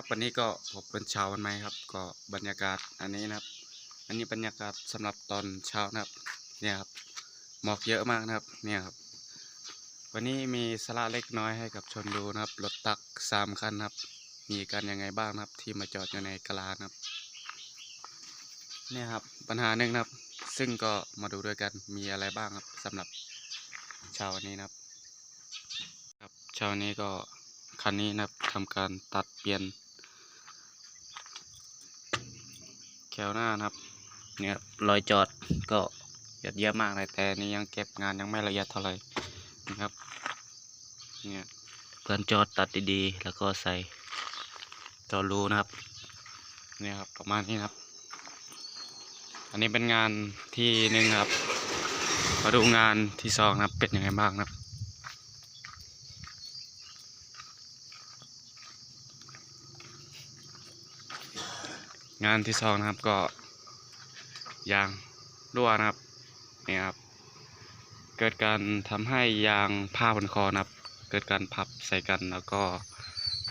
ครับ วันนี้ก็ผมเป็นเช้าวันใหม่ครับ ก็บรรยากาศอันนี้นะครับ อันนี้บรรยากาศสำหรับตอนเช้านะครับ เนี่ยครับหมอกเยอะมากนะครับ เนี่ยครับ วันนี้มีสาระเล็กน้อยให้กับชนดูนะครับรถตักสามคันครับ มีกันยังไงบ้างครับ ที่มาจอดอยู่ในกลาครับ เนี่ยครับปัญหาหนึ่งนะครับ ซึ่งก็มาดูด้วยกันมีอะไรบ้างครับสำหรับเช้าวันนี้นะครับ ครับเช้านี้ก็คันนี้นะครับทำการตัดเปลี่ยน แคลหน้านะครับเนี่ยรอยจอดก็หยดเยี่ยมมากเลยแต่นี่ยังเก็บงานยังไม่ละเอียดเท่าไหร่นะครับเนี่ยเพื่อนจอดตัดดีๆ แล้วก็ใส่จอรูนะครับเนี่ยครับประมาณนี้นะครับ อันนี้เป็นงานที่หนึ่งครับ มาดูงานที่สองนะครับเป็นยังไงบ้างนะครับ งานที่สองนะครับก็ยางรั่วนะครับนี่ครับ เกิดการทำให้ยางผ้าบนคอนะครับ เกิดการพับใส่กันแล้วก็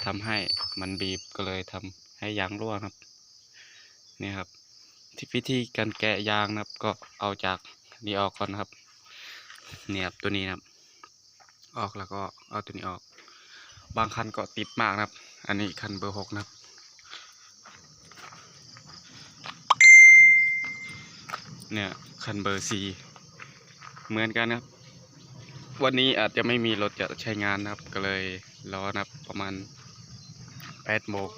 ทำให้มันบีบก็เลยทำให้ยางรั่วนะครับนี่ครับ ที่วิธีการแกะยางนะครับ ก็เอาจากนี้ออกก่อนนะครับเนี่ยครับตัวนี้นะครับ ออกแล้วก็เอาตัวนี้ออก บางคันก็ติดมากนะครับ อันนี้คันเบอร์หกนะครับ เนี่ยคันเบอร์ซีเหมือนกันนะครับ วันนี้อาจจะไม่มีรถจะใช้งานนะครับ ก็เลยรอนะครับประมาณแปดโมง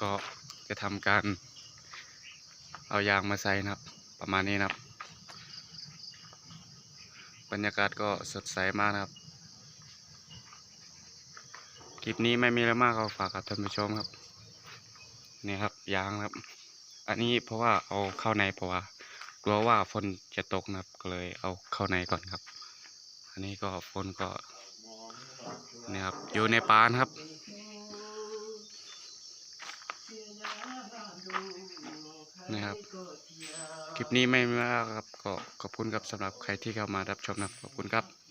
ก็จะทำการเอายางมาใส่นะครับ ประมาณนี้นะครับ บรรยากาศก็สดใสมากนะครับ คลิปนี้ไม่มีอะไรมากก็ฝากกับท่านผู้ชมครับ นี่ครับยางครับ อันนี้เพราะว่าเอาเข้าในเพราะว่า กลัวว่าฝนจะตกนะครับก็เลยเอาเข้าในก่อนครับ อันนี้ก็ฝนก็นี่ครับอยู่ในปานครับนะครับ คลิปนี้ไม่มากครับ ก็ขอบคุณครับสำหรับใครที่เข้ามารับชมนะขอบคุณครับ